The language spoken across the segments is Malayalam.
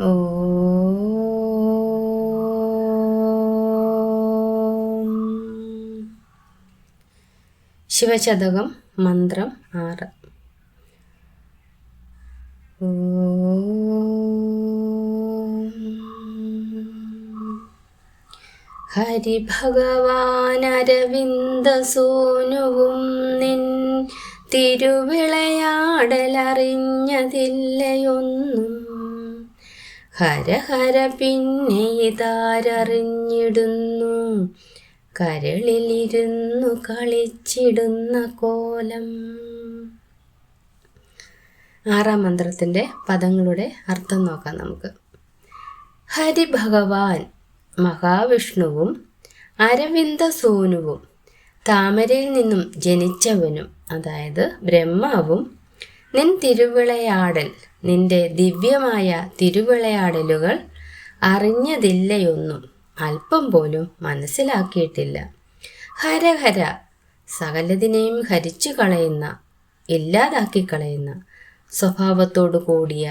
ഓ. ശിവശതകം മന്ത്രം ആറ്. ഹരിഭഗവാനരവിന്ദസൂനുവും നിൻ തിരുവിളയാടലറിഞ്ഞതില്ലയൊന്നും ഹര ഹര പിന്നെ ഇതാരറിഞ്ഞിടുന്നു. കരളിലിരുന്നു കളിച്ചിടുന്ന കോലം. ആറാം മന്ത്രത്തിന്റെ പദങ്ങളുടെ അർത്ഥം നോക്കാം നമുക്ക്. ഹരി ഭഗവാൻ മഹാവിഷ്ണുവും അരവിന്ദ സോനുവും താമരയിൽ നിന്നും ജനിച്ചവനും അതായത് ബ്രഹ്മാവും നിൻ തിരുവിളയാടൽ നിന്റെ ദിവ്യമായ തിരുവിളയാടലുകൾ അറിഞ്ഞതില്ലയൊന്നും അല്പം പോലും മനസ്സിലാക്കിയിട്ടില്ല. ഹരഹര സകലതിനെയും ഹരിച്ചു കളയുന്ന ഇല്ലാതാക്കി കളയുന്ന സ്വഭാവത്തോടു കൂടിയ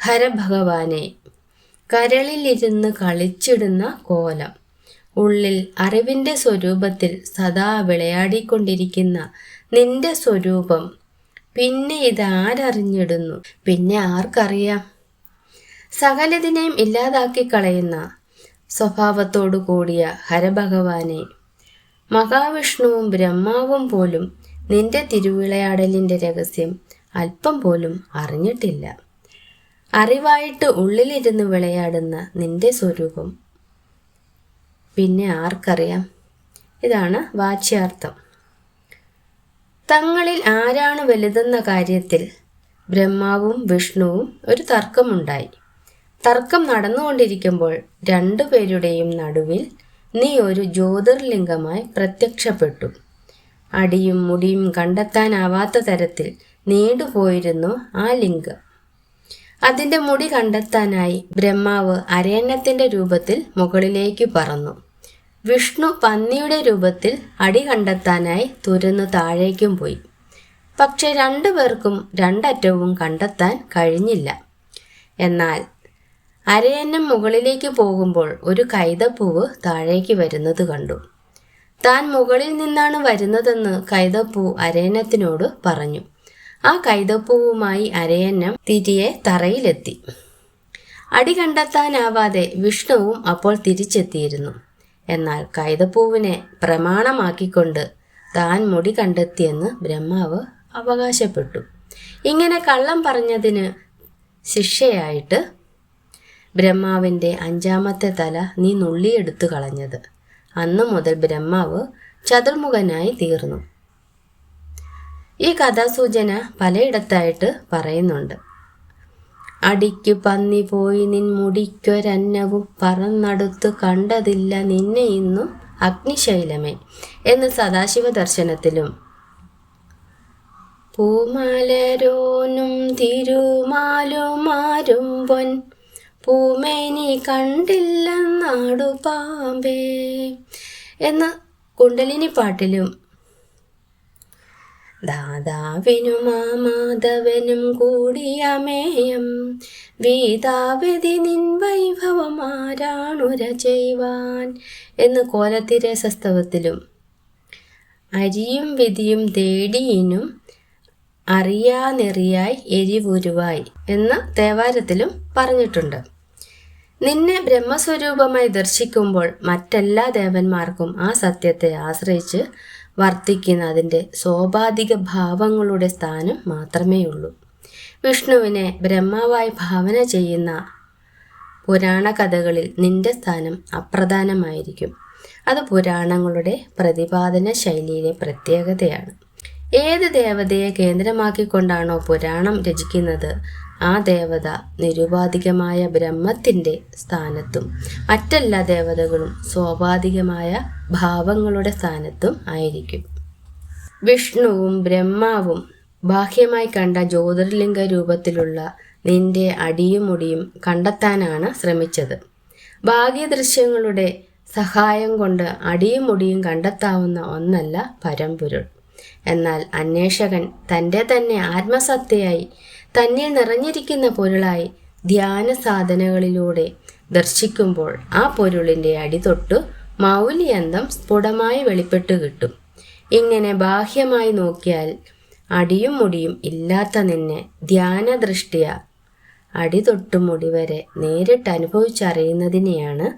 ഹരഭഗവാനെ കരളിലിരുന്ന് കളിച്ചിടുന്ന കോലം ഉള്ളിൽ അറിവിന്റെ സ്വരൂപത്തിൽ സദാ വിളയാടിക്കൊണ്ടിരിക്കുന്ന നിന്റെ സ്വരൂപം പിന്നെ ഇതാരറിഞ്ഞിടുന്നു? പിന്നെ ആർക്കറിയാം? സകലതിനെയും ഇല്ലാതാക്കി കളയുന്ന സ്വഭാവത്തോടു കൂടിയ ഹരഭഗവാനെ മഹാവിഷ്ണുവും ബ്രഹ്മാവും പോലും നിന്റെ തിരുവിളയാടലിന്റെ രഹസ്യം അല്പം പോലും അറിഞ്ഞിട്ടില്ല. അറിവായിട്ട് ഉള്ളിലിരുന്ന് വിളയാടുന്ന നിന്റെ സ്വരൂപം. പിന്നെ ആർക്കറിയാം? ഇതാണ് വാച്യാർത്ഥം. തങ്ങളിൽ ആരാണ് വലുതെന്ന കാര്യത്തിൽ ബ്രഹ്മാവും വിഷ്ണുവും ഒരു തർക്കമുണ്ടായി. തർക്കം നടന്നുകൊണ്ടിരിക്കുമ്പോൾ രണ്ടുപേരുടെയും നടുവിൽ നീ ഒരു ജ്യോതിർലിംഗമായി പ്രത്യക്ഷപ്പെട്ടു. അടിയും മുടിയും കണ്ടെത്താനാവാത്ത തരത്തിൽ നീണ്ടുപോയിരുന്നു ആ ലിംഗം. അതിന്റെ മുടി കണ്ടെത്താനായി ബ്രഹ്മാവ് അരയണ്ണത്തിന്റെ രൂപത്തിൽ മുകളിലേക്ക് പറന്നു. വിഷ്ണു പന്നിയുടെ രൂപത്തിൽ അടി കണ്ടെത്താനായി തുരന്നു താഴേക്കും പോയി. പക്ഷെ രണ്ടു പേർക്കും രണ്ടറ്റവും കണ്ടെത്താൻ കഴിഞ്ഞില്ല. എന്നാൽ അരയന്നം മുകളിലേക്ക് പോകുമ്പോൾ ഒരു കൈതപ്പൂവ് താഴേക്ക് വരുന്നത് കണ്ടു. താൻ മുകളിൽ നിന്നാണ് വരുന്നതെന്ന് കൈതപ്പൂ അരയന്നത്തിനോട് പറഞ്ഞു. ആ കൈതപ്പൂവുമായി അരയന്നം തിരിയെ തറയിലെത്തി. അടി കണ്ടെത്താനാവാതെ വിഷ്ണുവും അപ്പോൾ തിരിച്ചെത്തിയിരുന്നു. എന്നാൽ കൈതപ്പൂവിനെ പ്രമാണമാക്കിക്കൊണ്ട് താൻ മുടി കണ്ടെത്തിയെന്ന് ബ്രഹ്മാവ് അവകാശപ്പെട്ടു. ഇങ്ങനെ കള്ളം പറഞ്ഞതിന് ശിക്ഷയായിട്ട് ബ്രഹ്മാവിന്റെ അഞ്ചാമത്തെ തല നീ നുള്ളിയെടുത്തു കളഞ്ഞത്. അന്നു മുതൽ ബ്രഹ്മാവ് ചതുർമുഖനായി തീർന്നു. ഈ കഥാസൂചന പലയിടത്തായിട്ട് പറയുന്നുണ്ട്. അടിക്കു പന്നി പോയി നിൻ മുടിക്കൊരന്നവും പറന്നടുത്തു കണ്ടതില്ല നിന്നെ ഇന്നും അഗ്നിശൈലമേ എന്ന് സദാശിവ ദർശനത്തിലും. പൂമലരോനും തിരുമാലുമാരും പൊൻ പൂമേനി കണ്ടില്ലെന്നാടു പാമ്പേ എന്ന കുണ്ടലിനി പാട്ടിലും ദാതാവിനും മാധവനും കൂടിയമേയം വീതാവതി നിൻ വൈഭവമാരാണുര ചെയ്യുവാൻ എന്ന് കോലത്തിരസസ്തവത്തിലും അരിയും വിധിയും തേടിയിനും അറിയാനെറിയായി എരിവുരുവായി എന്ന് തേവാരത്തിലും പറഞ്ഞിട്ടുണ്ട്. നിന്നെ ബ്രഹ്മസ്വരൂപമായി ദർശിക്കുമ്പോൾ മറ്റെല്ലാ ദേവന്മാർക്കും ആ സത്യത്തെ ആശ്രയിച്ച് വർത്തിക്കുന്ന അതിന്റെ സ്വാഭാവിക ഭാവങ്ങളുടെ സ്ഥാനം മാത്രമേയുള്ളൂ. വിഷ്ണുവിനെ ബ്രഹ്മാവായി ഭാവന ചെയ്യുന്ന പുരാണ കഥകളിൽ നിന്റെ സ്ഥാനം അപ്രധാനമായിരിക്കും. അത് പുരാണങ്ങളുടെ പ്രതിപാദന ശൈലിയിലെ പ്രത്യേകതയാണ്. ഏത് ദേവതയെ കേന്ദ്രമാക്കിക്കൊണ്ടാണോ പുരാണം രചിക്കുന്നത്? ആ ദേവത നിരുപാധികമായ ബ്രഹ്മത്തിന്റെ സ്ഥാനത്തും മറ്റെല്ലാ ദേവതകളും സ്വാഭാവികമായ ഭാവങ്ങളുടെ സ്ഥാനത്തും ആയിരിക്കും. വിഷ്ണുവും ബ്രഹ്മാവും ബാഹ്യമായി കണ്ട ജ്യോതിർലിംഗ രൂപത്തിലുള്ള നിന്റെ അടിയും മുടിയും കണ്ടെത്താനാണ് ശ്രമിച്ചത്. ഭാഗ്യദൃശ്യങ്ങളുടെ സഹായം കൊണ്ട് അടിയും മുടിയും കണ്ടെത്താവുന്ന ഒന്നല്ല പരമ്പൊരുൾ. എന്നാൽ അന്വേഷകൻ തന്റെ തന്നെ ആത്മസത്തയായി തന്നിൽ നിറഞ്ഞിരിക്കുന്ന പൊരുളായി ധ്യാന സാധനകളിലൂടെ ദർശിക്കുമ്പോൾ ആ പൊരുളിന്റെ അടിതൊട്ടു മൗലിയന്തം സ്ഫുടമായി വെളിപ്പെട്ടു കിട്ടും. ഇങ്ങനെ ബാഹ്യമായി നോക്കിയാൽ അടിയും മുടിയും ഇല്ലാത്ത നിന്നെ ധ്യാനദൃഷ്ടിയ അടിതൊട്ടു മുടി വരെ നേരിട്ട് അനുഭവിച്ചറിയുന്നതിനെയാണ്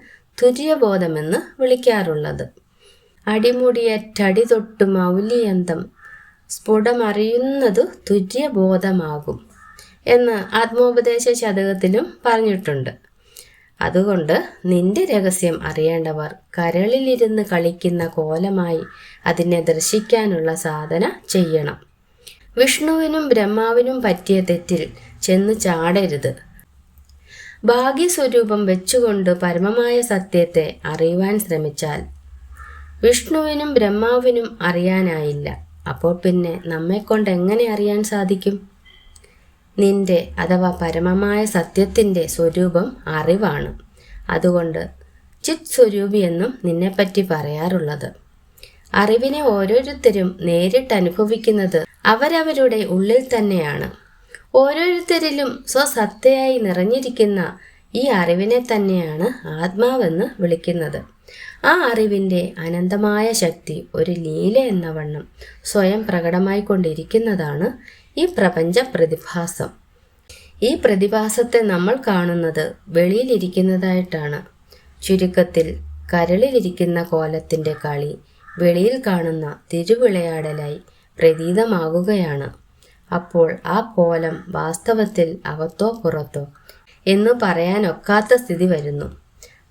തുര്യബോധമെന്ന് വിളിക്കാറുള്ളത്. അടിമുടിയറ്റടി തൊട്ട് മൗലിയന്തം സ്ഫുടമറിയുന്നത് തുര്യബോധമാകും എന്ന് ആത്മോപദേശ ശതകത്തിലും പറഞ്ഞിട്ടുണ്ട്. അതുകൊണ്ട് നിന്റെ രഹസ്യം അറിയേണ്ടവർ കരളിലിരുന്ന് കളിക്കുന്ന കോലമായി അതിനെ ദർശിക്കാനുള്ള സാധന ചെയ്യണം. വിഷ്ണുവിനും ബ്രഹ്മാവിനും പറ്റിയ തെറ്റിൽ ചെന്ന് ചാടരുത്. ഭാഗ്യസ്വരൂപം വെച്ചുകൊണ്ട് പരമമായ സത്യത്തെ അറിയുവാൻ ശ്രമിച്ചാൽ വിഷ്ണുവിനും ബ്രഹ്മാവിനും അറിയാനായില്ല. അപ്പോൾ പിന്നെ നമ്മെക്കൊണ്ട് എങ്ങനെ അറിയാൻ സാധിക്കും? നിന്റെ അഥവാ പരമമായ സത്യത്തിന്റെ സ്വരൂപം അറിവാണ്. അതുകൊണ്ട് ചിത് സ്വരൂപി എന്നും നിന്നെപ്പറ്റി പറയാറുള്ളത്. അറിവിനെ ഓരോരുത്തരും നേരിട്ട് അനുഭവിക്കുന്നത് അവരവരുടെ ഉള്ളിൽ തന്നെയാണ്. ഓരോരുത്തരിലും സ്വസത്തയായി നിറഞ്ഞിരിക്കുന്ന ഈ അറിവിനെ തന്നെയാണ് ആത്മാവെന്ന് വിളിക്കുന്നത്. ആ അറിവിന്റെ അനന്തമായ ശക്തി ഒരു ലീല എന്ന വണ്ണം സ്വയം പ്രകടമായിക്കൊണ്ടിരിക്കുന്നതാണ് ഈ പ്രപഞ്ച പ്രതിഭാസം. ഈ പ്രതിഭാസത്തെ നമ്മൾ കാണുന്നത് വെളിയിലിരിക്കുന്നതായിട്ടാണ്. ചുരുക്കത്തിൽ കരളിലിരിക്കുന്ന കോലത്തിന്റെ കളി വെളിയിൽ കാണുന്ന തിരുവിളയാടലായി പ്രതീതമാകുകയാണ്. അപ്പോൾ ആ കോലം വാസ്തവത്തിൽ അകത്തോ പുറത്തോ എന്ന് പറയാനൊക്കാത്ത സ്ഥിതി വരുന്നു.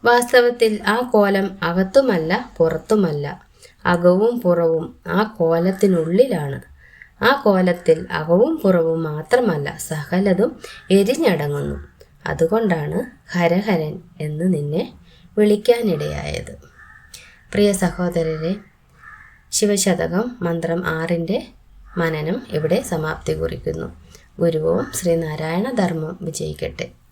വാസ്തവത്തിൽ ആ കോലം അകത്തുമല്ല പുറത്തുമല്ല. അകവും പുറവും ആ കോലത്തിനുള്ളിലാണ്. ആ കോലത്തിൽ അകവും പുറവും മാത്രമല്ല സകലതും എരിഞ്ഞടങ്ങുന്നു. അതുകൊണ്ടാണ് ഹരഹരൻ എന്ന് നിന്നെ വിളിക്കാനിടയായത്. പ്രിയ സഹോദരരെ ശിവശതകം മന്ത്രം ആറിന്റെ മനനം ഇവിടെ സമാപ്തി കുറിക്കുന്നു. ഗുരുവും ശ്രീനാരായണ ധർമ്മം വിജയിക്കട്ടെ.